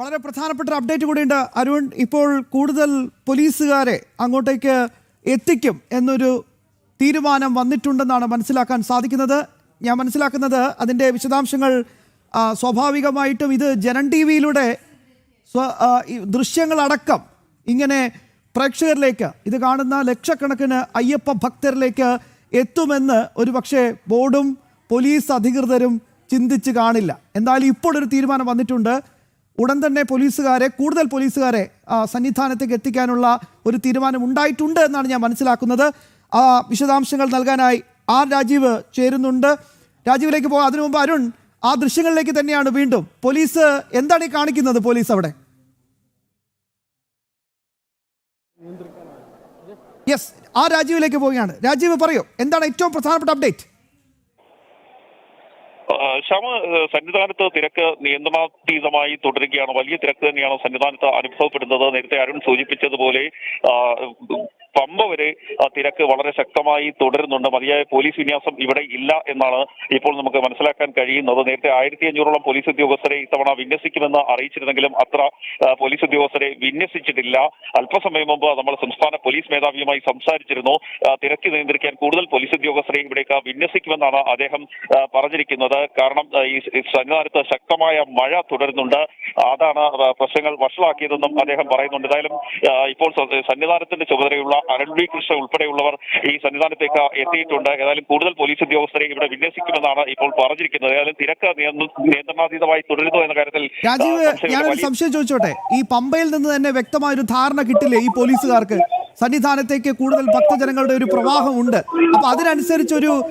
വളരെ പ്രധാനപ്പെട്ട അപ്ഡേറ്റ് കൂടിയുണ്ട്. അരുൺ ഇപ്പോൾ കൂടുതൽ പോലീസുകാരെ അങ്ങോട്ടേക്ക് എത്തിക്കും എന്നൊരു തീരുമാനം വന്നിട്ടുണ്ടെന്നാണ് മനസ്സിലാക്കാൻ സാധിക്കുന്നത്. ഞാൻ മനസ്സിലാക്കുന്നത് അതിന്റെ വിശദാംശങ്ങൾ സ്വാഭാവികമായിട്ടും ഇത് ജനൻ ടി വിയിലൂടെ ദൃശ്യങ്ങളടക്കം ഇങ്ങനെ പ്രേക്ഷകരിലേക്ക് ഇത് കാണുന്ന ലക്ഷക്കണക്കിന് അയ്യപ്പ ഭക്തരിലേക്ക് എത്തുമെന്ന് ഒരുപക്ഷെ ബോർഡും പോലീസ് അധികൃതരും ചിന്തിച്ച് കാണില്ല. എന്തായാലും ഇപ്പോൾ ഒരു തീരുമാനം വന്നിട്ടുണ്ട്. ഉടൻ തന്നെ പോലീസുകാരെ കൂടുതൽ പോലീസുകാരെ സന്നിധാനത്തേക്ക് എത്തിക്കാനുള്ള ഒരു തീരുമാനം ഉണ്ടായിട്ടുണ്ട് എന്നാണ് ഞാൻ മനസ്സിലാക്കുന്നത്. ആ വിശദാംശങ്ങൾ നൽകാനായി ആർ രാജീവ് ചേരുന്നുണ്ട്. രാജീവിലേക്ക് പോകാം. അതിനു മുമ്പ് അരുൺ ആ ദൃശ്യങ്ങളിലേക്ക് തന്നെയാണ് വീണ്ടും. പോലീസ് എന്താണ് ഈ കാണിക്കുന്നത് പോലീസ് അവിടെ? യെസ് ആ രാജീവിലേക്ക് പോവുകയാണ്. രാജീവ് പറയൂ എന്താണ് ഏറ്റവും പ്രധാനപ്പെട്ട അപ്ഡേറ്റ് ശ്യാമ സന്നിധാനത്ത് തിരക്ക് നിയന്ത്രണാതീതമായി തുടരുകയാണ്. വലിയ തിരക്ക് തന്നെയാണ് സന്നിധാനത്ത് അനുഭവപ്പെടുന്നത്. നേരത്തെ അരുൺ സൂചിപ്പിച്ചതുപോലെ പമ്പ വരെ തിരക്ക് വളരെ ശക്തമായി തുടരുന്നുണ്ട്. മതിയായ പോലീസ് വിന്യാസം ഇവിടെ ഇല്ല എന്നാണ് ഇപ്പോൾ നമുക്ക് മനസ്സിലാക്കാൻ കഴിയുന്നത്. നേരത്തെ ആയിരത്തി അഞ്ഞൂറോളം പോലീസ് ഉദ്യോഗസ്ഥരെ ഇത്തവണ വിന്യസിക്കുമെന്ന് അറിയിച്ചിരുന്നെങ്കിലും അത്ര പോലീസ് ഉദ്യോഗസ്ഥരെ വിന്യസിച്ചിട്ടില്ല. അല്പസമയം മുമ്പ് നമ്മൾ സംസ്ഥാന പോലീസ് മേധാവിയുമായി സംസാരിച്ചിരുന്നു. തിരക്ക് നിയന്ത്രിക്കാൻ കൂടുതൽ പോലീസ് ഉദ്യോഗസ്ഥരെ ഇവിടേക്ക് വിന്യസിക്കുമെന്നാണ് അദ്ദേഹം പറഞ്ഞിരിക്കുന്നത്. കാരണം ഈ സന്നിധാനത്ത് ശക്തമായ മഴ തുടരുന്നുണ്ട്. അതാണ് പ്രശ്നങ്ങൾ വഷളാക്കിയതെന്നും അദ്ദേഹം പറയുന്നുണ്ട്. ഏതായാലും ഇപ്പോൾ സന്നിധാനത്തിന്റെ ചുമതലയുള്ള അരുൺ വി കൃഷ്ണ ഉൾപ്പെടെയുള്ളവർ ഈ സന്നിധാനത്തേക്ക് എത്തിയിട്ടുണ്ട്. ഏതായാലും കൂടുതൽ പോലീസ് ഉദ്യോഗസ്ഥരെ ഇവിടെ വിന്യസിക്കുമെന്നാണ് ഇപ്പോൾ പറഞ്ഞിരിക്കുന്നത്. ഏതായാലും തിരക്ക് നിയന്ത്ര- നിയന്ത്രണാതീതമായി തുടരുന്നു എന്ന കാര്യത്തിൽ രാജീവ്. ഞാനൊരു സംശയം ചോദിച്ചോട്ടെ? ഈ പമ്പയിൽ നിന്ന് തന്നെ വ്യക്തമായ ഒരു ധാരണ കിട്ടില്ലേ ഈ പോലീസുകാർക്ക്? സന്നിധാനത്തേക്ക് കൂടുതൽ ഭക്തജനങ്ങളുടെ ഒരു പ്രവാഹം ഉണ്ട് അപ്പൊ അതിനനുസരിച്ചൊരു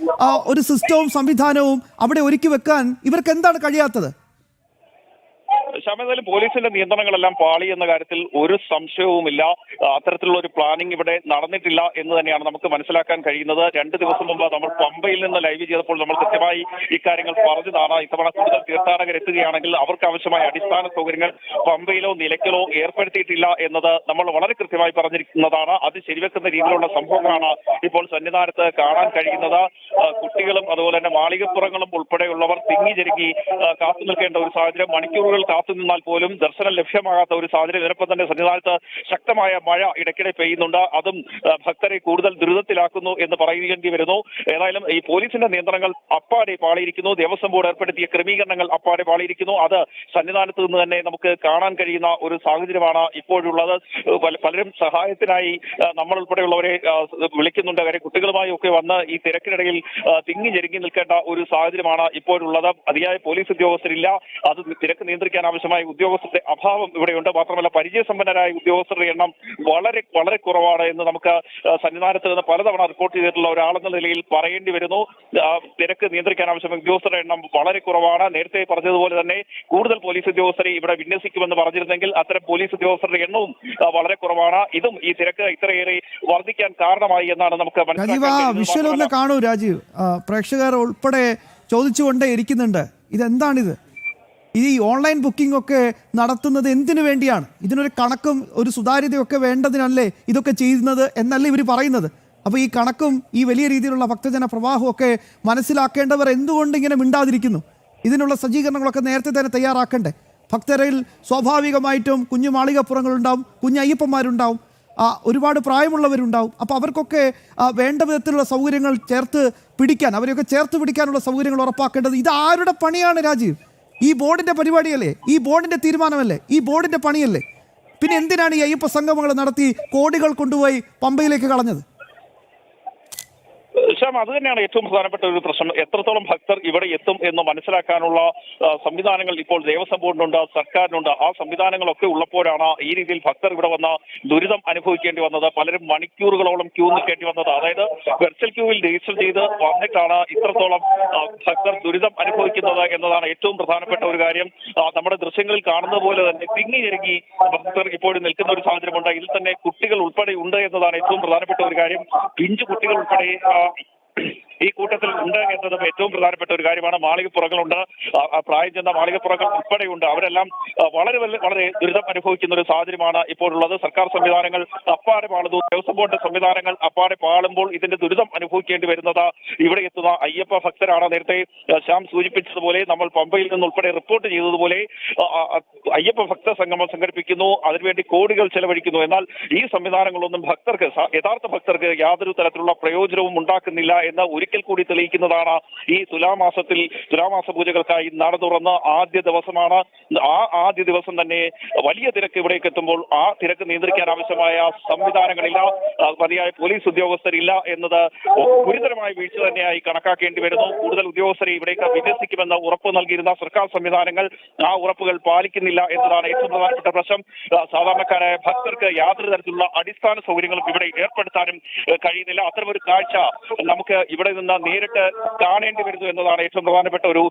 ഒരു സിസ്റ്റവും സംവിധാനവും അവിടെ ഒരുക്കി വെക്കാൻ ഇവർക്ക് എന്താണ് കഴിയാത്തത്? ശ്യാമ, പോലീസിന്റെ നിയന്ത്രണങ്ങളെല്ലാം പാളി എന്ന കാര്യത്തിൽ ഒരു സംശയവുമില്ല. അത്തരത്തിലുള്ള ഒരു പ്ലാനിംഗ് ഇവിടെ നടന്നിട്ടില്ല എന്ന് തന്നെയാണ് നമുക്ക് മനസ്സിലാക്കാൻ കഴിയുന്നത്. രണ്ട് ദിവസം മുമ്പ് നമ്മൾ പമ്പയിൽ നിന്ന് ലൈവ് ചെയ്തപ്പോൾ നമ്മൾ കൃത്യമായി ഇക്കാര്യങ്ങൾ പറഞ്ഞതാണ്. ഇത്തവണ കൂടുതൽ തീർത്ഥാടകർ എത്തുകയാണെങ്കിൽ അവർക്ക് ആവശ്യമായ അടിസ്ഥാന സൗകര്യങ്ങൾ പമ്പയിലോ നിലയ്ക്കലോ ഏർപ്പെടുത്തിയിട്ടില്ല എന്നത് നമ്മൾ വളരെ കൃത്യമായി പറഞ്ഞിരിക്കുന്നതാണ്. അത് ശരിവെക്കുന്ന രീതിയിലുള്ള സംഭവങ്ങളാണ് ഇപ്പോൾ സന്നിധാനത്ത് കാണാൻ കഴിയുന്നത്. കുട്ടികളും അതുപോലെ തന്നെ മാളികപ്പുറങ്ങളും ഉൾപ്പെടെയുള്ളവർ തിങ്ങി ജരുങ്ങി കാത്തു നിൽക്കേണ്ട ഒരു സാഹചര്യം മണിക്കൂറുകൾ കാത്തു നിന്നാൽ പോലും ദർശനം ലഭ്യമാകാത്ത ഒരു സാഹചര്യം. ഇതിനൊപ്പം തന്നെ സന്നിധാനത്ത് ശക്തമായ മഴ ഇടയ്ക്കിടെ പെയ്യുന്നുണ്ട്. അതും ഭക്തരെ കൂടുതൽ ദുരിതത്തിലാക്കുന്നു എന്ന് പറയേണ്ടി വരുന്നു. ഏതായാലും ഈ പോലീസിന്റെ നിയന്ത്രണങ്ങൾ അപ്പാടെ പാളിയിരിക്കുന്നു. ദേവസ്വം ബോർഡ് ഏർപ്പെടുത്തിയ ക്രമീകരണങ്ങൾ അപ്പാടെ പാളിയിരിക്കുന്നു. അത് സന്നിധാനത്ത് നിന്ന് തന്നെ നമുക്ക് കാണാൻ കഴിയുന്ന ഒരു സാഹചര്യമാണ് ഇപ്പോഴുള്ളത്. പല- പലരും സഹായത്തിനായി നമ്മൾ ഉൾപ്പെടെയുള്ളവരെ വിളിക്കുന്നുണ്ട്. കാര്യം കുട്ടികളുമായി ഒക്കെ വന്ന് ഈ തിരക്കിനിടയിൽ തിങ്ങി ഞെരുങ്ങി നിൽക്കേണ്ട ഒരു സാഹചര്യമാണ് ഇപ്പോഴുള്ളത്. അതിയായ പോലീസ് ഉദ്യോഗസ്ഥരില്ല. അത് തിരക്ക് നിയന്ത്രിക്കാൻ ആവശ്യമായ ഉദ്യോഗസ്ഥരുടെ അഭാവം ഇവിടെയുണ്ട്. മാത്രമല്ല പരിചയസമ്പന്നരായ ഉദ്യോഗസ്ഥരുടെ എണ്ണം വളരെ വളരെ കുറവാണ് എന്ന് നമുക്ക് സന്നിധാനത്ത് നിന്ന് പലതവണ റിപ്പോർട്ട് ചെയ്തിട്ടുള്ള ഒരാളെന്ന നിലയിൽ പറയേണ്ടി വരുന്നു. തിരക്ക് നിയന്ത്രിക്കാൻ ആവശ്യമായ ഉദ്യോഗസ്ഥരുടെ എണ്ണം വളരെ കുറവാണ്. നേരത്തെ പറഞ്ഞതുപോലെ തന്നെ കൂടുതൽ പോലീസ് ഉദ്യോഗസ്ഥരെ ഇവിടെ വിന്യസിക്കുമെന്ന് പറഞ്ഞിരുന്നെങ്കിൽ അത്തരം പോലീസ് ഉദ്യോഗസ്ഥരുടെ എണ്ണവും വളരെ കുറവാണ്. ഇതും ഈ തിരക്ക് ഇത്രയേറെ വർദ്ധിക്കാൻ കാരണമായി എന്നാണ് നമുക്ക് മനസ്സിലാക്കുന്നത് മനസ്സിലാക്കാൻ കാണൂ രാജീവ്. പ്രേക്ഷകർ ഉൾപ്പെടെ ചോദിച്ചുകൊണ്ടേ ഇരിക്കുന്നുണ്ട്. ഇതെന്താണിത്? ഈ ഓൺലൈൻ ബുക്കിംഗ് ഒക്കെ നടത്തുന്നത് എന്തിനു വേണ്ടിയാണ്? ഇതിനൊരു കണക്കും ഒരു സുതാര്യതയൊക്കെ വേണ്ടതിനല്ലേ ഇതൊക്കെ ചെയ്യുന്നത് എന്നല്ല ഇവർ പറയുന്നത്? അപ്പോൾ ഈ കണക്കും ഈ വലിയ രീതിയിലുള്ള ഭക്തജന ഒക്കെ മനസ്സിലാക്കേണ്ടവർ എന്തുകൊണ്ട് ഇങ്ങനെ മിണ്ടാതിരിക്കുന്നു? ഇതിനുള്ള സജ്ജീകരണങ്ങളൊക്കെ നേരത്തെ തന്നെ തയ്യാറാക്കണ്ടേ? ഭക്തരിൽ സ്വാഭാവികമായിട്ടും കുഞ്ഞു മാളികപ്പുറങ്ങളുണ്ടാവും കുഞ്ഞു അയ്യപ്പന്മാരുണ്ടാവും ഒരുപാട് പ്രായമുള്ളവരുണ്ടാവും. അപ്പോൾ അവർക്കൊക്കെ വേണ്ട വിധത്തിലുള്ള സൗകര്യങ്ങൾ ചേർത്ത് പിടിക്കാൻ അവരെയൊക്കെ ചേർത്ത് പിടിക്കാനുള്ള സൗകര്യങ്ങൾ ഉറപ്പാക്കേണ്ടത് ഇത് ആരുടെ പണിയാണ് രാജീവ്? ഈ ബോർഡിന്റെ പരിപാടിയല്ലേ? ഈ ബോർഡിന്റെ തീരുമാനമല്ലേ? ഈ ബോർഡിന്റെ പണിയല്ലേ? പിന്നെ എന്തിനാണ് ഈ അയ്യപ്പ സംഗമങ്ങൾ നടത്തി കോടികൾ കൊണ്ടുപോയി പമ്പയിലേക്ക് കളഞ്ഞത്? ശ്യാം അത് തന്നെയാണ് ഏറ്റവും പ്രധാനപ്പെട്ട ഒരു പ്രശ്നം. എത്രത്തോളം ഭക്തർ ഇവിടെ എത്തും എന്ന് മനസ്സിലാക്കാനുള്ള സംവിധാനങ്ങൾ ഇപ്പോൾ ദേവസ്വം ബോർഡിനുണ്ട് സർക്കാരിനുണ്ട്. ആ സംവിധാനങ്ങളൊക്കെ ഉള്ളപ്പോഴാണ് ഈ രീതിയിൽ ഭക്തർ ഇവിടെ വന്ന ദുരിതം അനുഭവിക്കേണ്ടി വന്നത്. പലരും മണിക്കൂറുകളോളം ക്യൂ നിൽക്കേണ്ടി വന്നത്. അതായത് വെർച്വൽ ക്യൂവിൽ രജിസ്റ്റർ ചെയ്ത് വന്നിട്ടാണ് ഇത്രത്തോളം ഭക്തർ ദുരിതം അനുഭവിക്കുന്നത് എന്നതാണ് ഏറ്റവും പ്രധാനപ്പെട്ട ഒരു കാര്യം. നമ്മുടെ ദൃശ്യങ്ങളിൽ കാണുന്ന പോലെ തന്നെ തിങ്ങി ഞെരുങ്ങി ഭക്തർ ഇപ്പോഴും നിൽക്കുന്ന ഒരു സാഹചര്യമുണ്ട്. ഇതിൽ തന്നെ കുട്ടികൾ ഉൾപ്പെടെ ഉണ്ട് എന്നതാണ് ഏറ്റവും പ്രധാനപ്പെട്ട ഒരു കാര്യം. പിഞ്ചു കുട്ടികൾ ഉൾപ്പെടെ ഈ കൂട്ടത്തിൽ ഉണ്ട് എന്നതും ഏറ്റവും പ്രധാനപ്പെട്ട ഒരു കാര്യമാണ്. മാളികപ്പുറങ്ങളുണ്ട്. പ്രായം ചെന്ന മാളികപ്പുറങ്ങൾ ഉൾപ്പെടെയുണ്ട്. അവരെല്ലാം വളരെ വളരെ ദുരിതം അനുഭവിക്കുന്ന ഒരു സാഹചര്യമാണ് ഇപ്പോഴുള്ളത്. സർക്കാർ സംവിധാനങ്ങൾ അപ്പാടെ പാളുന്നു. ദേവസ്വം ബോർഡ് സംവിധാനങ്ങൾ അപ്പാടെ പാളുമ്പോൾ ഇതിന്റെ ദുരിതം അനുഭവിക്കേണ്ടി വരുന്നത് ഇവിടെ എത്തുന്ന അയ്യപ്പ ഭക്തരാണ്. നേരത്തെ ശ്യാം സൂചിപ്പിച്ചതുപോലെ നമ്മൾ പമ്പയിൽ നിന്ന് ഉൾപ്പെടെ റിപ്പോർട്ട് ചെയ്തതുപോലെ അയ്യപ്പ ഭക്ത സംഗമം സംഘടിപ്പിക്കുന്നു. അതിനുവേണ്ടി കോടികൾ ചെലവഴിക്കുന്നു. എന്നാൽ ഈ സംവിധാനങ്ങളൊന്നും ഭക്തർക്ക് യഥാർത്ഥ ഭക്തർക്ക് യാതൊരു തരത്തിലുള്ള പ്രയോജനവും ഉണ്ടാക്കുന്നില്ല എന്ന് ഒരിക്കൽ കൂടി തെളിയിക്കുന്നതാണ് ഈ തുലാമാസത്തിൽ തുലാമാസ പൂജകൾക്കായി നട തുറന്ന് ആദ്യ ദിവസമാണ്. ആ ആദ്യ ദിവസം തന്നെ വലിയ തിരക്ക് ഇവിടേക്ക് എത്തുമ്പോൾ ആ തിരക്ക് നിയന്ത്രിക്കാൻ ആവശ്യമായ സംവിധാനങ്ങളില്ല. മതിയായ പോലീസ് ഉദ്യോഗസ്ഥരില്ല എന്നത് ഗുരുതരമായ വീഴ്ച തന്നെയായി കണക്കാക്കേണ്ടി വരുന്നു. കൂടുതൽ ഉദ്യോഗസ്ഥരെ ഇവിടേക്ക് വിന്യസിക്കുമെന്ന് ഉറപ്പ് നൽകിയിരുന്ന സർക്കാർ സംവിധാനങ്ങൾ ആ ഉറപ്പുകൾ പാലിക്കുന്നില്ല എന്നതാണ് ഏറ്റവും പ്രധാനപ്പെട്ട പ്രശ്നം. സാധാരണക്കാരായ ഭക്തർക്ക് യാതൊരു തരത്തിലുള്ള അടിസ്ഥാന സൗകര്യങ്ങളും ഇവിടെ ഏർപ്പെടുത്താനും കഴിയുന്നില്ല. അത്തരമൊരു കാഴ്ച നമുക്ക് ഇവിടെ നിന്ന് നേരിട്ട് കാണേണ്ടി വരുന്നു എന്നതാണ് ഏറ്റവും പ്രധാനപ്പെട്ട ഒരു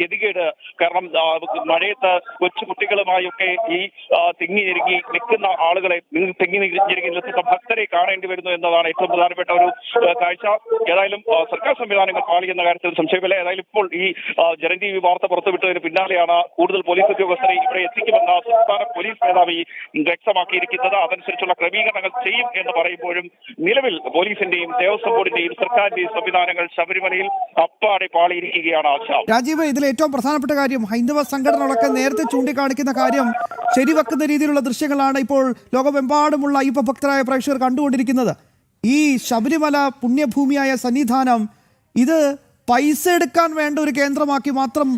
ഗതികേട്. കാരണം മഴയത്ത് കൊച്ചു കുട്ടികളുമായൊക്കെ ഈ തിങ്ങി ഞെരുങ്ങി നിൽക്കുന്ന ആളുകളെ തിങ്ങി ഞെരുങ്ങി നിൽക്കുന്ന ഭക്തരെ കാണേണ്ടി വരുന്നു എന്നതാണ് ഏറ്റവും പ്രധാനപ്പെട്ട ഒരു കാഴ്ച. ഏതായാലും സർക്കാർ സംവിധാനങ്ങൾ പാലിക്കുന്ന കാര്യത്തിൽ സംശയമില്ല. ഏതായാലും ഇപ്പോൾ ഈ ജനജീവി വാർത്ത പുറത്തുവിട്ടതിന് പിന്നാലെയാണ് കൂടുതൽ പോലീസ് ഉദ്യോഗസ്ഥരെ ഇവിടെ എത്തിക്കുമെന്ന സംസ്ഥാന പോലീസ് മേധാവി വ്യക്തമാക്കിയിരിക്കുന്നത്. അതനുസരിച്ചുള്ള ക്രമീകരണങ്ങൾ ചെയ്യും എന്ന് പറയുമ്പോഴും നിലവിൽ പോലീസിന്റെയും ദേവസ്വം ബോർഡിന്റെയും സർക്കാരിന്റെയും സംവിധാനങ്ങൾ ശബരിമലയിൽ അപ്പാടെ പാളിയിരിക്കുകയാണ് ആശാം. രാജീവ് ഇതിൽ ഏറ്റവും പ്രധാനപ്പെട്ട കാര്യം ഹൈന്ദവ സംഘടനകളൊക്കെ നേരത്തെ ചൂണ്ടിക്കാണിക്കുന്ന കാര്യം ശരിവെക്കുന്ന രീതിയിലുള്ള ദൃശ്യങ്ങളാണ് ഇപ്പോൾ ലോകമെമ്പാടുമുള്ള അയ്യപ്പ ഭക്തരായ പ്രേക്ഷകർ കണ്ടുകൊണ്ടിരിക്കുന്നത്. ഈ ശബരിമല പുണ്യഭൂമിയായ സന്നിധാനം ഇത് പൈസ എടുക്കാൻ വേണ്ട ഒരു കേന്ദ്രമാക്കി മാത്രം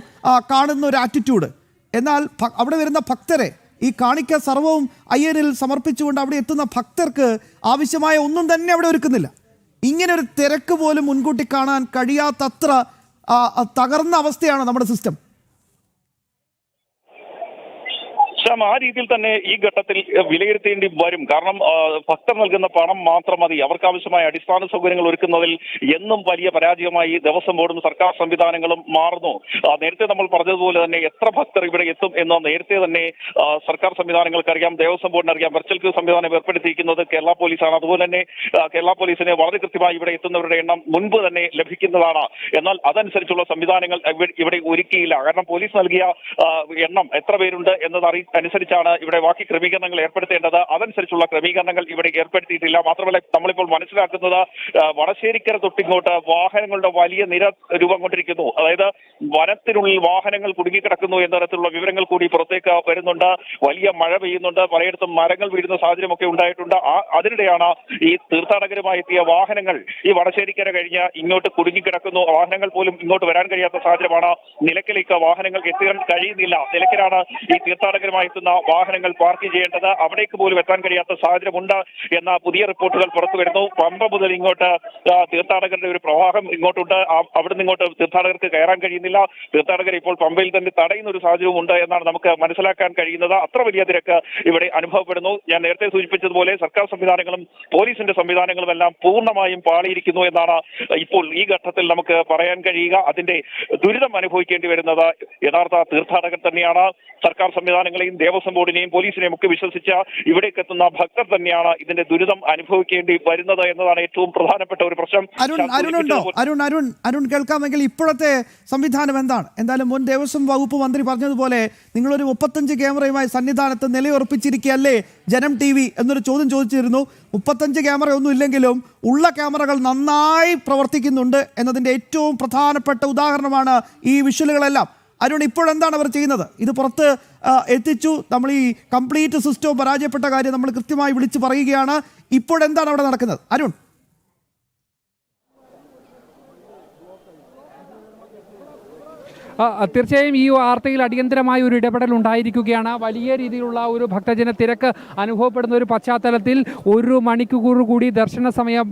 കാണുന്ന ഒരു ആറ്റിറ്റ്യൂഡ് എന്നാൽ അവിടെ വരുന്ന ഭക്തരെ ഈ കാണിക്ക സർവവും അയ്യനിൽ സമർപ്പിച്ചുകൊണ്ട് അവിടെ എത്തുന്ന ഭക്തർക്ക് ആവശ്യമായ ഒന്നും തന്നെ അവിടെ ഒരുക്കുന്നില്ല. ഇങ്ങനെ ഒരു തിരക്ക് പോലും മുൻകൂട്ടി കാണാൻ കഴിയാത്തത്ര തകർന്ന അവസ്ഥയാണ് നമ്മുടെ സിസ്റ്റം ശ്യാം ആ രീതിയിൽ തന്നെ ഈ ഘട്ടത്തിൽ വിലയിരുത്തേണ്ടി വരും. കാരണം ഭക്തർ നൽകുന്ന പണം മാത്രം മതി. അവർക്ക് ആവശ്യമായ അടിസ്ഥാന സൗകര്യങ്ങൾ ഒരുക്കുന്നതിൽ എന്നും വലിയ പരാജയമായി ദേവസ്വം ബോർഡും സർക്കാർ സംവിധാനങ്ങളും മാറുന്നു. നേരത്തെ നമ്മൾ പറഞ്ഞതുപോലെ തന്നെ എത്ര ഭക്തർ ഇവിടെ എത്തും എന്ന് നേരത്തെ തന്നെ സർക്കാർ സംവിധാനങ്ങൾക്ക് അറിയാം ദേവസ്വം ബോർഡിന് അറിയാം വെർച്വൽ ക്യൂ സംവിധാനം ഏർപ്പെടുത്തിയിരിക്കുന്നത് കേരള പോലീസാണ്. അതുപോലെ തന്നെ കേരള പോലീസിന് വളരെ കൃത്യമായി ഇവിടെ എത്തുന്നവരുടെ എണ്ണം മുൻപ് തന്നെ ലഭിക്കുന്നതാണ്. എന്നാൽ അതനുസരിച്ചുള്ള സംവിധാനങ്ങൾ ഇവിടെ ഒരുക്കിയില്ല. കാരണം പോലീസ് നൽകിയ എണ്ണം എത്ര പേരുണ്ട് എന്നത് അറി അനുസരിച്ചാണ് ഇവിടെ ബാക്കി ക്രമീകരണങ്ങൾ ഏർപ്പെടുത്തേണ്ടത്. അതനുസരിച്ചുള്ള ക്രമീകരണങ്ങൾ ഇവിടെ ഏർപ്പെടുത്തിയിട്ടില്ല. മാത്രമല്ല നമ്മളിപ്പോൾ മനസ്സിലാക്കുന്നത് വടശ്ശേരിക്കര തൊട്ടിങ്ങോട്ട് വാഹനങ്ങളുടെ വലിയ നിര രൂപം കൊണ്ടിരിക്കുന്നു. അതായത് വനത്തിനുള്ളിൽ വാഹനങ്ങൾ കുടുങ്ങിക്കിടക്കുന്നു എന്ന തരത്തിലുള്ള വിവരങ്ങൾ കൂടി പുറത്തേക്ക് വരുന്നുണ്ട്. വലിയ മഴ പെയ്യുന്നുണ്ട്. പലയിടത്തും മരങ്ങൾ വീഴുന്ന സാഹചര്യമൊക്കെ ഉണ്ടായിട്ടുണ്ട്. അതിനിടെയാണ് ഈ തീർത്ഥാടകരുമായി എത്തിയ വാഹനങ്ങൾ ഈ വടശ്ശേരിക്കര കഴിഞ്ഞ് ഇങ്ങോട്ട് കുടുങ്ങിക്കിടക്കുന്നു. വാഹനങ്ങൾ പോലും ഇങ്ങോട്ട് വരാൻ കഴിയാത്ത സാഹചര്യമാണ്. നിലയ്ക്കലേക്ക് വാഹനങ്ങൾക്ക് എത്താൻ കഴിയുന്നില്ല. നിലയ്ക്കലാണ് ഈ തീർത്ഥാടകരുമായി എത്തുന്ന വാഹനങ്ങൾ പാർക്ക് ചെയ്യേണ്ടത് അവിടേക്ക് പോലും എത്താൻ കഴിയാത്ത സാഹചര്യമുണ്ട് എന്ന പുതിയ റിപ്പോർട്ടുകൾ പുറത്തു വരുന്നു. പമ്പ മുതൽ ഇങ്ങോട്ട് തീർത്ഥാടകരുടെ ഒരു പ്രവാഹം ഇങ്ങോട്ടുണ്ട്. അവിടെ അവിടുന്ന് ഇങ്ങോട്ട് തീർത്ഥാടകർക്ക് കയറാൻ കഴിയുന്നില്ല. തീർത്ഥാടകർ ഇപ്പോൾ പമ്പയിൽ തന്നെ തടയുന്ന ഒരു സാഹചര്യം ഉണ്ട് എന്നാണ് നമുക്ക് മനസ്സിലാക്കാൻ കഴിയുന്നത്. അത്ര വലിയ തിരക്ക് ഇവിടെ അനുഭവപ്പെടുന്നു. ഞാൻ നേരത്തെ സൂചിപ്പിച്ചതുപോലെ സർക്കാർ സംവിധാനങ്ങളും പോലീസിന്റെ സംവിധാനങ്ങളും എല്ലാം പൂർണമായും പാളിയിരിക്കുന്നു എന്നാണ് ഇപ്പോൾ ഈ ഘട്ടത്തിൽ നമുക്ക് പറയാൻ കഴിയുക. അതിന്റെ ദുരിതം അനുഭവിക്കേണ്ടി വരുന്നത് യഥാർത്ഥ തീർത്ഥാടകർ തന്നെയാണ്. സർക്കാർ സംവിധാനങ്ങളെയും ദേവസ്വം ബോർഡിനെയും പോലീസിനെയും ഒക്കെ വിശ്വസിച്ച ഇവിടേക്ക് എത്തുന്ന ഭക്തർ തന്നെയാണ് ഇതിന്റെ ദുരിതം അനുഭവിക്കേണ്ടി വരുന്നത് എന്നതാണ് ഏറ്റവും പ്രധാനപ്പെട്ട ഒരു പ്രശ്നം. അരുൺ അരുൺ അരുൺ അരുൺ കേൾക്കാമെങ്കിൽ ഇപ്പോഴത്തെ സംവിധാനം എന്താണ്? എന്തായാലും മുൻ ദേവസ്വം വകുപ്പ് മന്ത്രി പറഞ്ഞതുപോലെ നിങ്ങളൊരു മുപ്പത്തഞ്ച് ക്യാമറയുമായി സന്നിധാനത്ത് നിലയുറപ്പിച്ചിരിക്കുകയല്ലേ ജനം ടി വി എന്നൊരു ചോദ്യം ചോദിച്ചിരുന്നു. മുപ്പത്തഞ്ച് ക്യാമറ ഒന്നും ഇല്ലെങ്കിലും ഉള്ള ക്യാമറകൾ നന്നായി പ്രവർത്തിക്കുന്നുണ്ട് എന്നതിന്റെ ഏറ്റവും പ്രധാനപ്പെട്ട ഉദാഹരണമാണ് ഈ വിഷ്വലുകളെല്ലാം. അരുൺ ഇപ്പോഴെന്താണ് അവർ ചെയ്യുന്നത്? ഇത് പുറത്ത് എത്തിച്ചു. നമ്മൾ ഈ കംപ്ലീറ്റ് സിസ്റ്റവും പരാജയപ്പെട്ട കാര്യം നമ്മൾ കൃത്യമായി വിളിച്ചു പറയുകയാണ്. ഇപ്പോഴെന്താണ് അവിടെ നടക്കുന്നത്? അരുൺ. തീർച്ചയായും ഈ വാർത്തയിൽ അടിയന്തരമായ ഒരു ഇടപെടൽ ഉണ്ടായിരിക്കുകയാണ്. വലിയ രീതിയിലുള്ള ഒരു ഭക്തജന തിരക്ക് അനുഭവപ്പെടുന്ന ഒരു പശ്ചാത്തലത്തിൽ ഒരു മണിക്കൂർ കൂടി ദർശന സമയം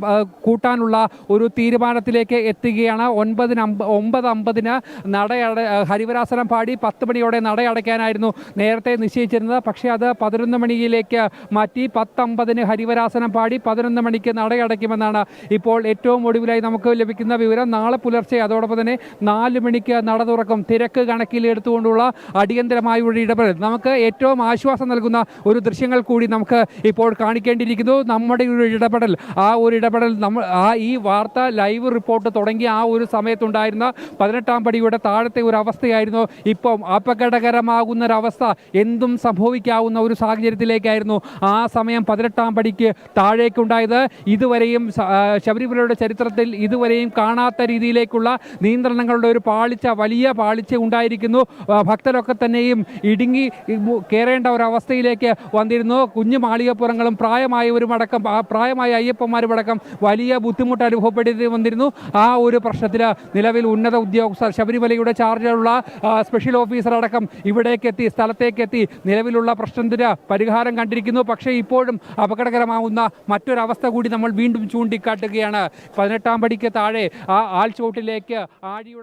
കൂട്ടാനുള്ള ഒരു തീരുമാനത്തിലേക്ക് എത്തുകയാണ്. ഒൻപതിന് ഒമ്പത് അമ്പതിന് നടയട ഹരിവരാസനം പാടി പത്ത് മണിയോടെ നടയടയ്ക്കാനായിരുന്നു നേരത്തെ നിശ്ചയിച്ചിരുന്നത്. പക്ഷേ അത് പതിനൊന്ന് മണിയിലേക്ക് മാറ്റി പത്തമ്പതിന് ഹരിവരാസനം പാടി പതിനൊന്ന് മണിക്ക് നടയടയ്ക്കുമെന്നാണ് ഇപ്പോൾ ഏറ്റവും ഒടുവിലായി നമുക്ക് ലഭിക്കുന്ന വിവരം. നാളെ പുലർച്ചെ അതോടൊപ്പം തന്നെ നാല് മണിക്ക് നട തുറക്കും. സമയം തിരക്ക് കണക്കിലെടുത്തുകൊണ്ടുള്ള അടിയന്തരമായ ഒരു ഇടപെടൽ. നമുക്ക് ഏറ്റവും ആശ്വാസം നൽകുന്ന ഒരു ദൃശ്യങ്ങൾ കൂടി നമുക്ക് ഇപ്പോൾ കാണിക്കേണ്ടിയിരിക്കുന്നു. നമ്മുടെ ഒരു ഇടപെടൽ. ആ ഒരു ഇടപെടൽ നമ്മൾ ആ ഈ വാർത്ത ലൈവ് റിപ്പോർട്ട് തുടങ്ങി ആ ഒരു സമയത്തുണ്ടായിരുന്ന പതിനെട്ടാം പടിയുടെ താഴത്തെ ഒരു അവസ്ഥയായിരുന്നു ഇപ്പം അപകടകരമാകുന്ന ഒരവസ്ഥ എന്തും സംഭവിക്കാവുന്ന ഒരു സാഹചര്യത്തിലേക്കായിരുന്നു ആ സമയം പതിനെട്ടാം പടിക്ക് താഴേക്കുണ്ടായത്. ഇതുവരെയും ശബരിമലയുടെ ചരിത്രത്തിൽ ഇതുവരെയും കാണാത്ത രീതിയിലേക്കുള്ള നിയന്ത്രണങ്ങളുടെ ഒരു പാളിച്ച വലിയ ഉണ്ടായിരിക്കുന്നു. ആ, ഭക്തരൊക്കെ തന്നെയും ഇടുങ്ങി കയറേണ്ട ഒരവസ്ഥയിലേക്ക് വന്നിരുന്നു. കുഞ്ഞു മാളികപ്പുറങ്ങളും പ്രായമായവരും അടക്കം ആ പ്രായമായ അയ്യപ്പന്മാരും അടക്കം വലിയ ബുദ്ധിമുട്ട് അനുഭവപ്പെടേണ്ടി വന്നിരുന്നു. ആ ഒരു പ്രശ്നത്തിൽ നിലവിൽ ഉന്നത ഉദ്യോഗസ്ഥർ ശബരിമലയുടെ ചാർജിലുള്ള സ്പെഷ്യൽ ഓഫീസർ അടക്കം ഇവിടേക്ക് എത്തി സ്ഥലത്തേക്ക് എത്തി നിലവിലുള്ള പ്രശ്നത്തിന് പരിഹാരം കണ്ടിരിക്കുന്നു. പക്ഷേ ഇപ്പോഴും അപകടകരമാവുന്ന മറ്റൊരവസ്ഥ കൂടി നമ്മൾ വീണ്ടും ചൂണ്ടിക്കാട്ടുകയാണ്. പതിനെട്ടാം പടിക്ക് താഴെ ആ ആൾച്ചോട്ടിലേക്ക് ആഴിയുടെ